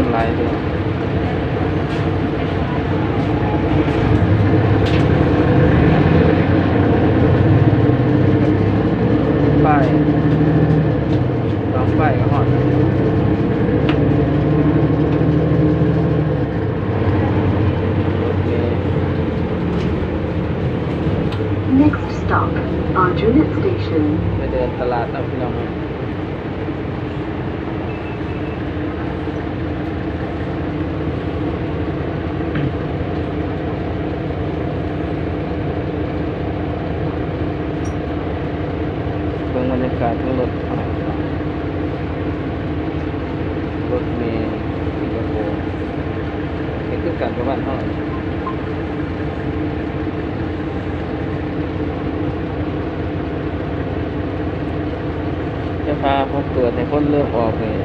คนไลน์ด้วยป้ายสองป้ายก็หอดรถเมล์ Next stop, Arjunat Station. ไปเดินตลาดเอาพี่น้องเบิ่งบรรยากาศของรถรถเมล์สิงคโปร์นี่คือการประมาณเท่าไหร่จะพาพอเปิดในคนเริ่มออกเลย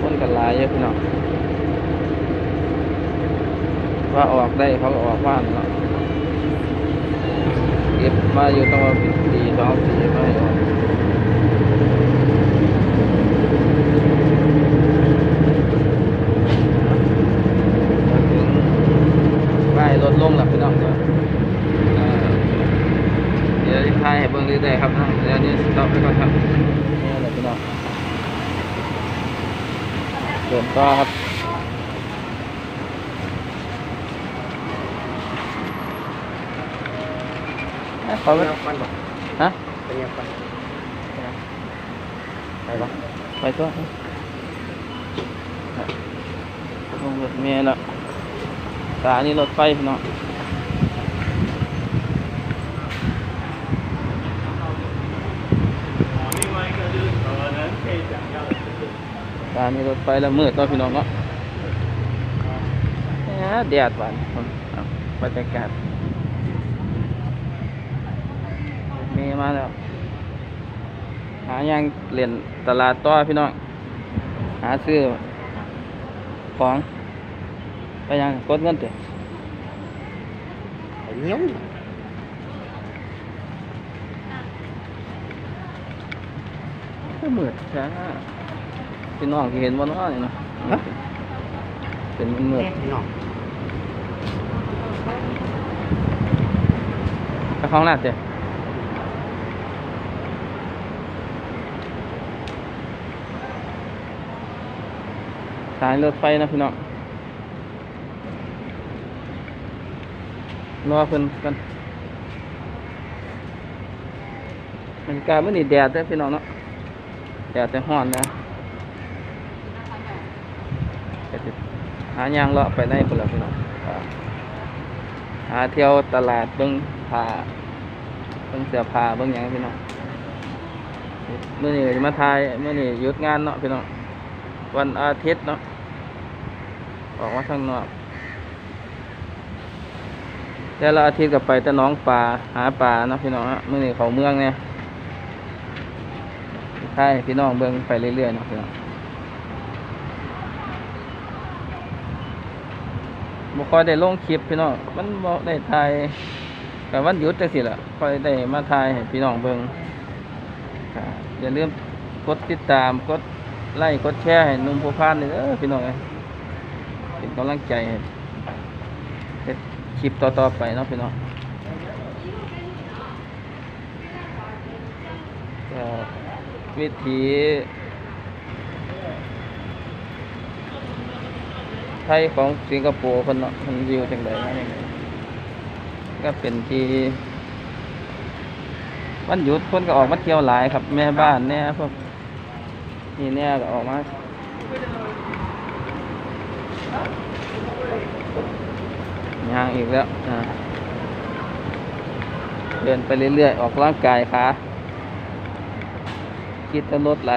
คนกันหลายเยอะพี่น้องว่าออกได้เขาก็ออกบ้านเนาะ เก็บมาอยู่ต้องมาเป็นปีสองปีไม่ออกมาถึงป้ายรถลงแล้วพี่น้องเดี๋ยวเอ่อเดี๋ยวจะถ่ายให้เบิ่งเรื่อยๆครับนะเดี๋ยวนี้สต็อปไปก่อนครับนี่แหละพี่น้องเดินต่อครับ ขอไปมันบอกฮะเป็นยังไงไปปะไปตัวลงรถเมล์แล้วสถานีรถไฟพี่น้องสถานีรถไฟแล้วมืดตัวพี่น้องเนาะแหมแดดหวานเอาบรรยากาศ รถเมล์มาแล้ว หายังเรียนตลาดต่อพี่น้อง หาซื้อของ ไปยังกดเงินเถอะไอ้เนี้ยก็เหมือนช้าพี่น้องที่เห็นบนน้อนี่เนาะเป็นมันเหมือนพี่น้องไปคล้องน้ำเถอะ สายรถไฟนะพี่น้องรอเพิ่นกันมันกลายเป็นนี่แดดเด้พี่น้องเนาะแดดแต่ห้อนนะหายางเลาะไปในพุ่นละพี่น้องหาเที่ยวตลาดเบิ่งผ้าเบิ่งเสื้อผ้าเบิ่งหยังพี่น้องเมื้อนี้มาถ่ายมื้อนี้หยุดงานเนาะพี่น้องวันอาทิตย์เนาะ ออกมาข้างนอก แต่ละอาทิตย์ก็ไปแต่น้องปลาหาปลาเนาะพี่น้องฮะมื้อนี้เขาเมืองเนี่ยใช่พี่น้องเบิ่งไปเรื่อยๆเนาะพี่น้องบ่ค่อยได้ลงคลิปพี่น้องมันบ่ได้ถ่ายกับวันหยุดจังซี่ล่ะคอยได้มาถ่ายให้พี่น้องเบิ่งก็อย่าลืมกดติดตามกดไลค์กดแชร์ให้นุ่มผู้พานนี่เด้อพี่น้องเอ้ย กำลังใจเฮ็ดคลิปต่อๆไปเนาะพี่น้องวิถีไทยของสิงคโปร์คนเนาะมันวิวจังไดมาจังไดก็เป็นที่วันหยุดคนก็ออกมาเที่ยวหลายครับ แม่บ้านเนี่ยพวกนี่เนี่ยก็ออกมา ย่างอีกแล้วอ่าเดินไปเรื่อยๆ ออกกำลังกายขาคิดจะลดไหล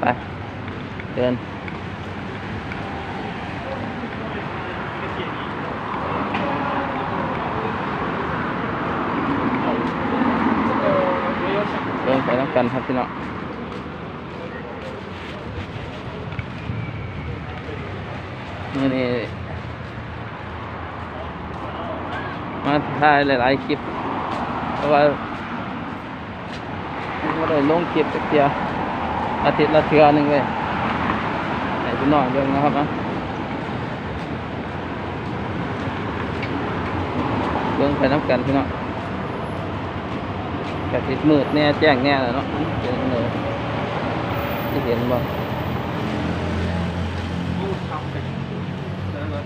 ไปเดินเดินไปน้ำกันครับพี่น้อง นี่นี่มาถ่ายหลายๆคลิป เพราะว่าไม่ได้ลงคลิปสักเทียอาทิตย์ละเทือหนึ่งเลยให้พี่น้องเบิ่งนะครับนะเบิ่องไปน้ำกันพี่น้องกะติดมืดแน่แจ้งแน่แล้วเนาะเป็นเลยที่เห็นบ่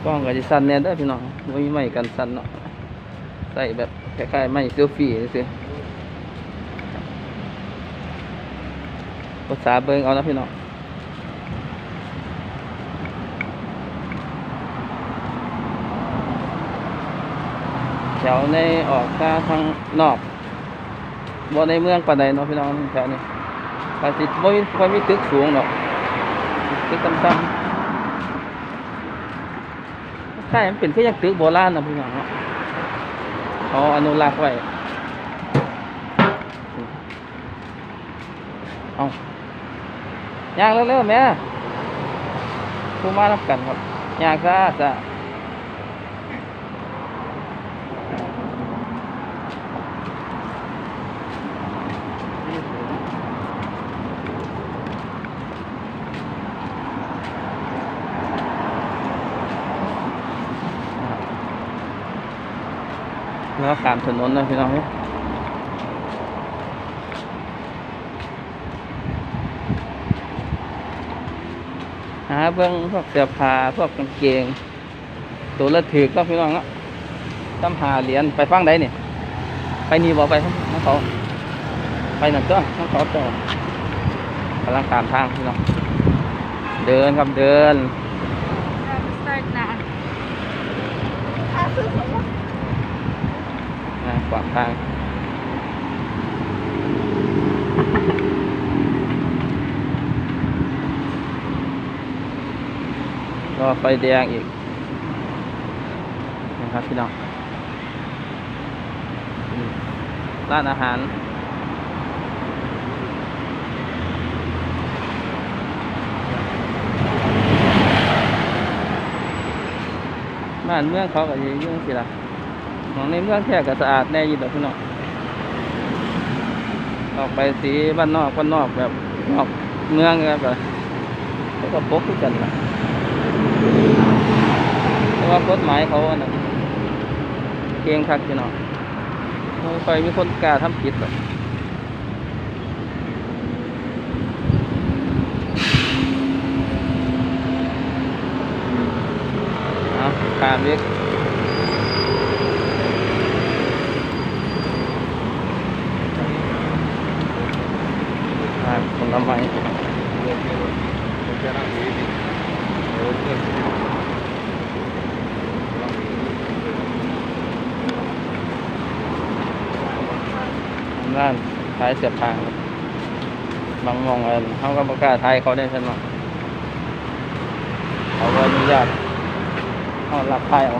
กล้องก็จะสั่นแน่เด้พี่น้องไม่มีไม้กันสั่นเนาะใส่แบบคล้ายๆไม้เซลฟี่ซื่อภาษาเบิงเอานะพี่น้องแถวในออกทาทางนอกบ่ในเมืองปานใดเนาะพี่น้องแถวนี้ปาสิบ่มีค่อยมีตึกสูงดอกตึกต่ำๆ ใช่มันเป็นคือยังตึกโบราณนะพี่น้องเนาะเขาอนุรักษ์ไว้เอาย่างเร็วๆแม่ผู้มารับกันครับย่างซะซะ แล้วขามถนนนะพี่น้องเอ้ยหาเบื้องพวกเสื้อผ้าพวกกางเกง ตัวละถือก็พี่น้องเนาะตำหาเหรียญไปฟังได้เนี่ยไปนี่บอกไปน้องเขาไปหนังตัวน้องเขาต่อกำลังตามทางพี่น้องเดินครับเดิน start na. นะ ขวางทางรอไฟแดงอีกนะครับพี่น้องร้านอาหารบ้านเมืองเขาก็อยุ่งสิละ่ะ ของในเมืองแท้ก็สะอาดแน่ยินดอกพี่น้องออกไปสีบ้านนอกบ้านนอกแบบนอกเมืองก็แบบแล้วก็ปกคือกันละแต่ว่ากฎหมายเขาอันนั้เก่งคักพี่น้องไม่ค่อยมีคนกล้าทำผิดหรอกเอาขามเล็ก อ่าผลไม้ร้านขายเสื้อผ้าครับบางมองเออเขาก็ประกล้าศไทยเขาได้ใช่ไหมเขาก็อนุญาตเขารับไทยเอา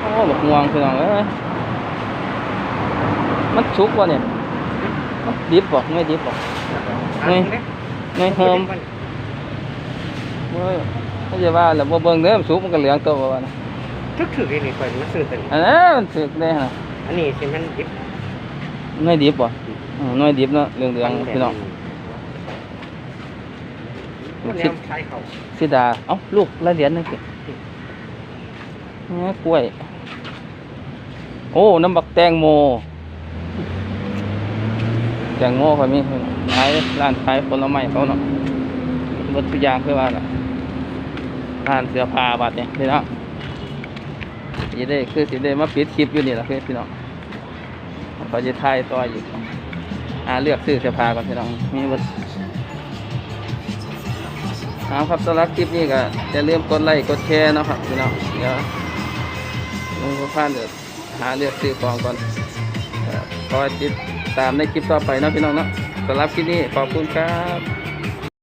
โอ้บักม่วงคือน้องเอ้ยมันสุกวะเนี่ย ดิบบอกไม่ดิบบอกไม่ไม่เฮิมเว้ยไม่ใช่ว่าแล้วบ่เบิ่งเด้อมันสุกมันก็เหลืองตัวบ่ว่านะทึกถือไอ้นี่ไปมันซื้อตัวนี้อันนั้นมันสึกได้ฮะอันนี้สิมันดิบหน่วยดิบบ่อืมหน่วยดิบเนาะเหลืองๆพี่น้องมันสิแล้วใช้เขาสิดาเอ้าลูกละเหรียญนึงสิเนี่ยกล้วย โอ้ น้ำบักแตงโม แตงโมเขามีขายร้านขายผลไม้เขาเนาะเบิดทุยางคือว่าน่ะร้านเสื้อผ้าบัดเนี่ยพี่น้องสิได้คือสิได้มาปิดคลิปอยู่นี่ละพี่น้องเขาจะถ่ายต่ออยู่หาเลือกซื้อเสื้อผ้าก่อนพี่น้องมีเบิดเอาครับสำหรับคลิปนี้ก็อย่าลืมกดไลค์กดแชร์นะครับพี่น้องเดี๋ยวลุงพานเดี๋ยวหาเลือกซื้อของก่อนคอยติด ตามในคลิปต่อไปนะพี่น้องเนาะสำหรับคลิปนี้ขอบคุณครับ